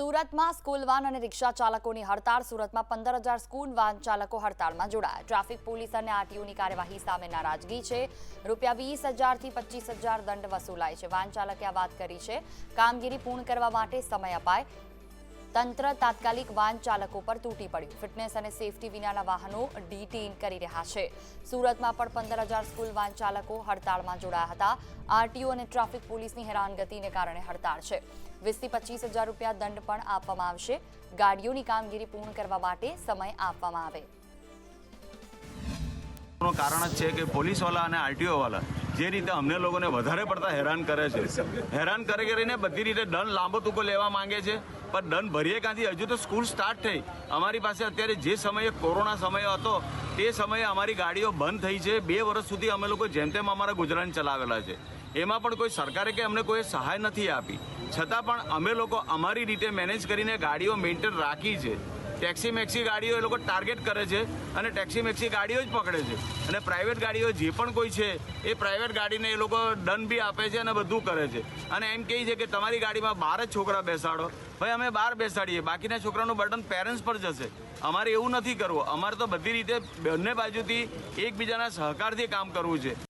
સુરતમાં school van અને રિક્ષા ચાલકોની હડતાળ. સુરતમાં પંદર હજાર સ્કૂલ વાન ચાલકો હડતાળમાં જોડાયા. ટ્રાફિક પોલીસ અને આરટીઓની કાર્યવાહી સામે નારાજગી છે. રૂપિયા વીસ હજારથી પચીસ હજાર દંડ વસૂલાય છે. વાન ચાલકે આ વાત કરી છે. કામગીરી પૂર્ણ કરવા માટે સમય અપાય. તંત્ર તાત્કાલિક વાહન ચાલકો પર તૂટી પડ્યું. ફિટનેસ અને સેફટી વિનાના વાહનો ડિટેઇન કરી રહ્યા છે. સુરતમાં પણ પંદર હજાર સ્કૂલ વાહન ચાલકો હડતાળમાં જોડાયા હતા. આરટીઓ અને ટ્રાફિક પોલીસની હેરાનગતિને કારણે હડતાળ છે. વીસથી પચીસ હજાર રૂપિયા દંડ પણ આપવામાં આવશે. ગાડીઓની કામગીરી પૂર્ણ કરવા માટે સમય આપવામાં આવે. કારણ જ છે કે પોલીસવાળા અને આરટીઓ વાળા જે રીતે અમને લોકોને વધારે પડતા હેરાન કરે છે, હેરાન કરે કરીને બધી રીતે દંડ લાંબો ટૂંકો લેવા માંગે છે, પણ દંડ ભરીએ ક્યાંથી? હજુ તો સ્કૂલ સ્ટાર્ટ થઈ. અમારી પાસે અત્યારે જે સમયે કોરોના સમય હતો, તે સમયે અમારી ગાડીઓ બંધ થઈ છે. બે વર્ષ સુધી અમે લોકો જેમ તેમ અમારા ગુજરાન ચલાવેલા છે. એમાં પણ કોઈ સરકારે કે અમને કોઈ સહાય નથી આપી. છતાં પણ અમે લોકો અમારી રીતે મેનેજ કરીને ગાડીઓ મેન્ટેન રાખી છે. ટેક્સી મેક્સી ગાડીઓ એ લોકો ટાર્ગેટ કરે છે અને ટેક્સી મેક્સી ગાડીઓ જ પકડે છે. અને પ્રાઇવેટ ગાડીઓ જે પણ કોઈ છે, એ પ્રાઇવેટ ગાડીને એ લોકો દંડ બી આપે છે અને બધું કરે છે. અને એમ કહે છે કે તમારી ગાડીમાં બાર જ છોકરા બેસાડો. ભાઈ, અમે બહાર બેસાડીએ. બાકીના છોકરાનું બર્ડન પેરેન્ટ્સ પર જશે. અમારે એવું નથી કરવું. અમારે તો બધી રીતે બંને બાજુથી એકબીજાના સહકારથી કામ કરવું છે.